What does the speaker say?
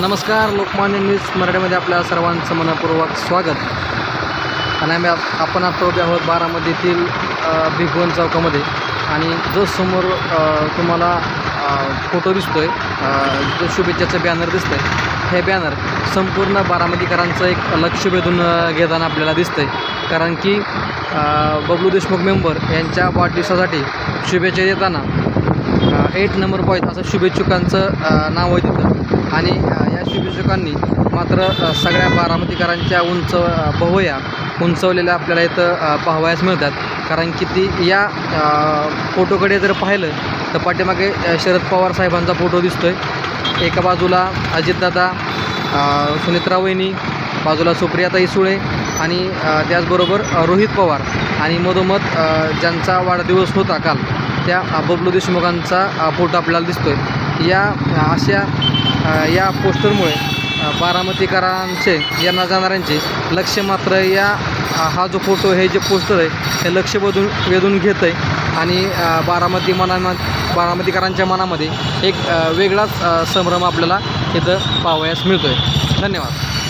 नमस्कार लोकमान्य न्यूज मराठीमध्ये आपल्या सर्वांचं मनपूर्वक स्वागत. आणि आम्ही आपण आता उभे आहोत बारामतीतील अ, भिगवण चौकामध्ये. आणि जो समोर तुम्हाला फोटो दिसतो आहे जो शुभेच्छाचं बॅनर दिसतं आहे हे बॅनर संपूर्ण बारामतीकरांचं एक लक्ष वेधून घेताना आपल्याला दिसतं आहे कारण की बबलू देशमुख मेंबर यांच्या वाढदिवसासाठी शुभेच्छा देताना एट नंबर पॉईंट असं शुभेच्छुकांचं नाव आहे तिथं. आणि या शुभेच्छुकांनी मात्र सगळ्या बारामतीकरांच्या उंच भवया बहुया उंचवलेल्या आपल्याला इथं पाहावयास मिळतात. कारण की ती या फोटोकडे जर पाहिलं तर पाठीमागे शरद पवार साहेबांचा फोटो दिसतो आहे एका बाजूला अजितदादा सुनित्रा वहिनी बाजूला सुप्रियाताई सुळे आणि त्याचबरोबर रोहित पवार आणि मधोमध ज्यांचा वाढदिवस होता काल. त्या बबलू देशमुखांचा फोटो आपल्याला दिसतो आहे या अशा या पोस्टरमुळे बारामतीकरांचे यांना जाणाऱ्यांचे लक्ष मात्र या हा जो फोटो हे जे पोस्टर आहे हे लक्ष वेधून वेधून घेतं आहे आणि बारामती मना बारामतीकरांच्या मनामध्ये एक वेगळाच संभ्रम आपल्याला इथं पाहावयास मिळतो आहे धन्यवाद.